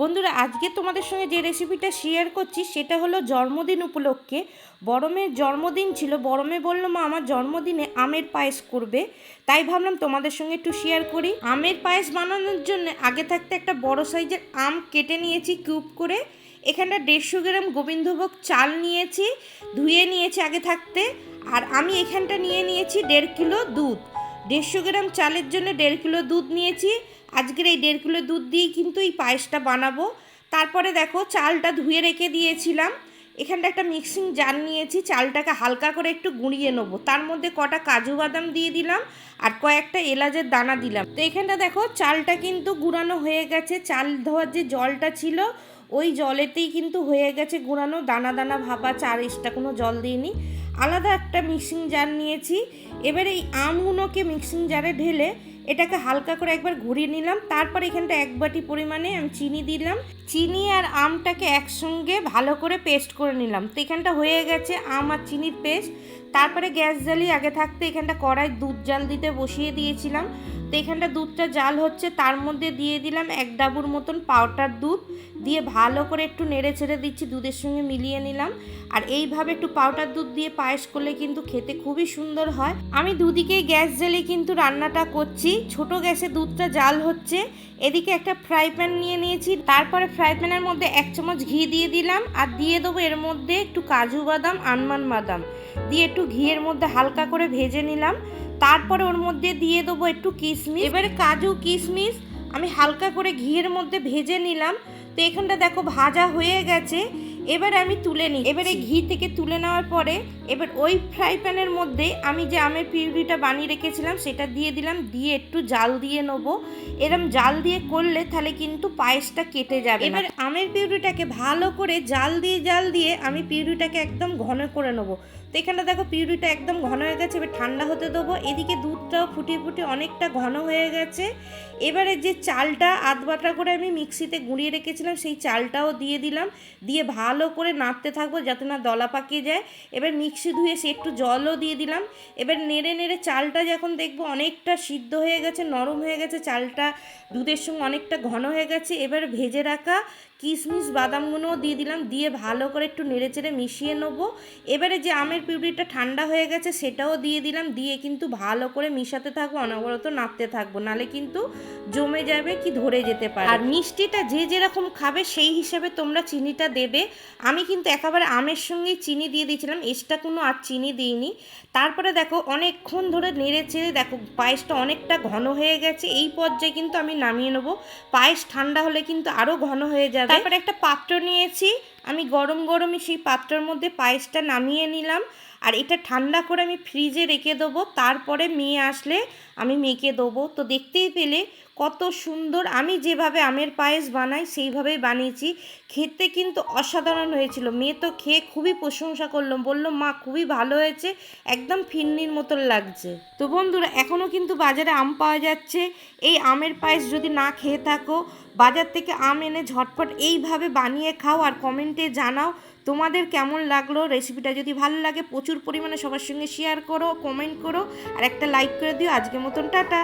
বন্ধুরা, আজকে তোমাদের সঙ্গে যে রেসিপিটা শেয়ার করছি, সেটা হলো জন্মদিন উপলক্ষে। বড় মেয়ের জন্মদিন ছিল বড় মেয়ে বলল, মা, আমার জন্মদিনে আমের পায়েস করবে। তাই ভাবলাম তোমাদের সঙ্গে একটু শেয়ার করি। আমের পায়েস বানানোর জন্য আগে থাকতে একটা বড় সাইজের আম কেটে নিয়েছি কিউব করে। এখানটা দেড়শো গ্রাম গোবিন্দভোগ চাল নিয়েছি, ধুয়ে নিয়েছি আগে থাকতে। আর আমি এখানটা নিয়ে নিয়েছি দেড় কিলো দুধ। দেড়শো গ্রাম চালের জন্য দেড় কিলো দুধ নিয়েছি। আজকের এই দেড় কিলো দুধ দিয়েই কিন্তু এই পায়েসটা বানাবো। তারপরে দেখো চালটা ধুয়ে রেখে দিয়েছিলাম। এখানটা একটা মিক্সিং জার নিয়েছি, চালটাকে হালকা করে একটু গুঁড়িয়ে নেব। তার মধ্যে কটা কাজু বাদাম দিয়ে দিলাম আর কয়েকটা এলাচের দানা দিলাম। তো এখানটা দেখো চালটা কিন্তু গুঁড়ানো হয়ে গেছে। চাল ধোয়ার যে জলটা ছিল, ওই জলেতেই কিন্তু হয়ে গেছে গুঁড়ানো। দানা দানা ভাপা, চার এক্সট্রা কোনো জল দিইনি। আলাদা একটা মিক্সিং জার নিয়েছি। এবার এই আমগুলোকে মিক্সিং জারে ঢেলে এটাকে হালকা করে একবার ঘুরিয়ে নিলাম। তারপর এখানটা এক বাটি পরিমাণে আমি চিনি দিলাম। চিনি আর আমটাকে একসঙ্গে ভালো করে পেস্ট করে নিলাম। তো এখানটা হয়ে গেছে আম আর চিনির পেস্ট। তারপরে গ্যাস জ্বালিয়ে আগে থাকতে এখানটা কড়াই দুধ জাল দিতে বসিয়ে দিয়েছিলাম। তো এখানটা দুধটা জাল হচ্ছে, তার মধ্যে দিয়ে দিলাম এক ডাবুর মতন পাউডার দুধ। দিয়ে ভালো করে একটু নেড়ে ছেড়ে দিচ্ছি, দুধের সঙ্গে মিলিয়ে নিলাম। আর এইভাবে একটু পাউডার দুধ দিয়ে পায়েস করলে কিন্তু খেতে খুবই সুন্দর হয়। আমি দুদিকেই গ্যাস জ্বালিয়ে কিন্তু রান্নাটা করছি। ছোট গ্যাসে দুধটা জাল হচ্ছে। এদিকে একটা ফ্রাই প্যান নিয়ে নিয়েছি। তারপরে ফ্রাই প্যানের মধ্যে এক চামচ ঘি দিয়ে দিলাম। আর দিয়ে দেবো এর মধ্যে একটু কাজু বাদাম, আনমান বাদাম। দিয়ে একটু ঘিয়ের মধ্যে হালকা করে ভেজে নিলাম। তারপরে ওর মধ্যে দিয়ে দেবো একটু কিশমিশ এবারে কাজু কিশমিশ আমি হালকা করে ঘিয়ের মধ্যে ভেজে নিলাম। তো এখানটা দেখো ভাজা হয়ে গেছে। এবার আমি তুলে নিই এবারে ঘি থেকে তুলে নেওয়ার পরে এবার ওই ফ্রাই প্যানের মধ্যে আমি যে আমের পিউরিটা বানিয়ে রেখেছিলাম, সেটা দিয়ে দিলাম, দিয়ে একটু জাল দিয়ে নেব। এরম জাল দিয়ে করলে তাহলে কিন্তু পায়েসটা কেটে যাবে এবার আমের পিউরিটাকে ভালো করে জাল দিয়ে জাল দিয়ে আমি পিউরিটাকে একদম ঘন করে নেব। তো এখানে দেখো পিউরিটা একদম ঘন হয়ে গেছে, এবার ঠান্ডা হতে দেবো। এদিকে দুধটাও ফুটিয়ে ফুটিয়ে অনেকটা ঘন হয়ে গেছে। এবারে যে চালটা আধ বাটা করে আমি মিক্সিতে গুঁড়িয়ে রেখেছিলাম, সেই চালটাও দিয়ে দিলাম। দিয়ে ভালো করে নাড়তে থাকব যাতে না দলা পাকিয়ে যায়। এবার মিক্সি ধুয়ে সে একটু জলও দিয়ে দিলাম। এবার নেড়ে নেড়ে চালটা যখন দেখব অনেকটা সিদ্ধ হয়ে গেছে, নরম হয়ে গেছে, চালটা দুধের সঙ্গে অনেকটা ঘন হয়ে গেছে, এবার ভেজে রাখা কিশমিশ বাদামগুলোও দিয়ে দিলাম, দিয়ে ভালো করে একটু নেড়ে চেড়ে মিশিয়ে নেব। এবারে যে আমের পিউরিটা ঠান্ডা হয়ে গেছে সেটাও দিয়ে দিলাম, দিয়ে কিন্তু ভালো করে মিশাতে থাকব, অনবরত নাড়তে থাকব, নালে কিন্তু জমে যাবে কি ধরে যেতে পারে। আর মিষ্টিটা যে যেরকম খাবে সেই হিসাবে তোমরা চিনিটা দেবে। আমি কিন্তু একেবারে আমের সঙ্গেই চিনি দিয়ে দিয়েছিলাম, এক্সট্রা কোনো আর চিনি দিইনি। তারপরে দেখো অনেকক্ষণ ধরে নেড়ে চেড়ে দেখো পায়েসটা অনেকটা ঘন হয়ে গেছে। এই পর্যায়ে কিন্তু আমি নামিয়ে নেব। পায়েস ঠান্ডা হলে কিন্তু আরও ঘন হয়ে যাবে। তারপরে একটা পাত্র নিয়েছি। আমি গরম গরমই সেই পাত্রের মধ্যে পায়েসটা নামিয়ে নিলাম। আর এটা ঠান্ডা করে আমি ফ্রিজে রেখে দেবো, তারপরে মেয়ে আসলে আমি মেখে দেবো। তো দেখতেই পেলে কত সুন্দর, আমি যেভাবে আমের পায়েস বানাই সেইভাবেই বানিয়েছি। খেতে কিন্তু অসাধারণ হয়েছিল, মেয়ে তো খেয়ে খুবই প্রশংসা করল, বলল, মা, খুবই ভালো হয়েছে, একদম ফিন্নির মতন লাগছে। তো বন্ধুরা এখনও কিন্তু বাজারে আম পাওয়া যাচ্ছে। এই আমের পায়েস যদি না খেয়ে থাকো, বাজার থেকে আম এনে ঝটপট এইভাবে বানিয়ে খাও আর কমেন্টে জানাও তোমাদের কেমন লাগল রেসিপিটা যদি ভালো লাগে, প্রচুর পরিমাণে সবার সঙ্গে শেয়ার করো কমেন্ট করো, আর একটা লাইক করে দিও। আজকের মতন, টাটা!